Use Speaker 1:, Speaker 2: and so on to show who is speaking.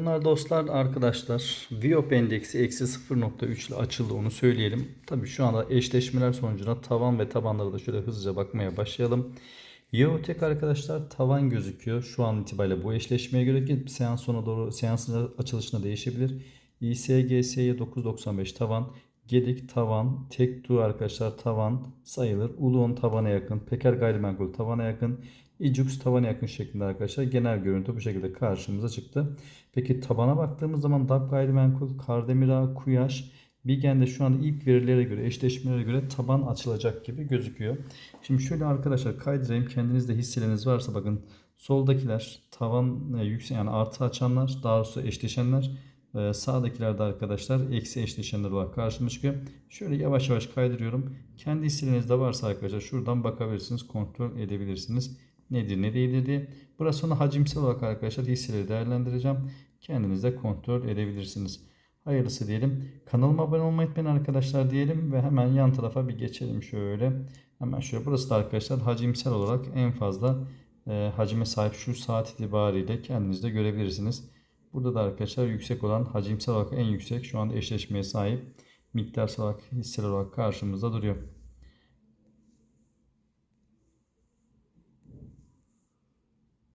Speaker 1: Bunlar dostlar arkadaşlar Viop endeksi eksi 0.3 ile açıldı onu söyleyelim. Tabi şu anda eşleşmeler sonucunda tavan ve tabanları da şöyle hızlıca bakmaya başlayalım. Yeotek arkadaşlar tavan gözüküyor. Şu an itibariyle bu eşleşmeye göre ki seans sona doğru seansın açılışına değişebilir. İSGS'ye 9.95 tavan. Gedik tavan, Tektu arkadaşlar tavan sayılır. Uluon tavana yakın, Peker gayrimenkul tavana yakın, İcux tavana yakın şeklinde arkadaşlar genel görüntü bu şekilde karşımıza çıktı. Peki tabana baktığımız zaman DAP gayrimenkul, Kardemira, Kuyaş, Bigen'de şu anda ilk verilere göre, eşleşmelere göre taban açılacak gibi gözüküyor. Şimdi şöyle arkadaşlar kaydırayım. Kendinizde hisseleriniz varsa bakın soldakiler tavan e, yüksek yani artı açanlar, daha doğrusu eşleşenler ee, sağdakilerde arkadaşlar eksi eşleşenler olarak karşıma çıkıyor. Şöyle yavaş yavaş kaydırıyorum. Kendi hisselerinizde varsa arkadaşlar şuradan bakabilirsiniz. Kontrol edebilirsiniz. Nedir ne değildir diye. Burası sonra hacimsel olarak arkadaşlar hisseleri değerlendireceğim. Kendiniz de kontrol edebilirsiniz. Hayırlısı diyelim. Kanalıma abone olmayı unutmayın arkadaşlar diyelim. Ve hemen yan tarafa bir geçelim şöyle. Hemen şöyle burası da arkadaşlar hacimsel olarak en fazla e, hacime sahip şu saat itibariyle kendiniz de görebilirsiniz. Burada da arkadaşlar yüksek olan hacimsel olarak en yüksek şu anda eşleşmeye sahip miktarsal olarak hisseler olarak karşımızda duruyor.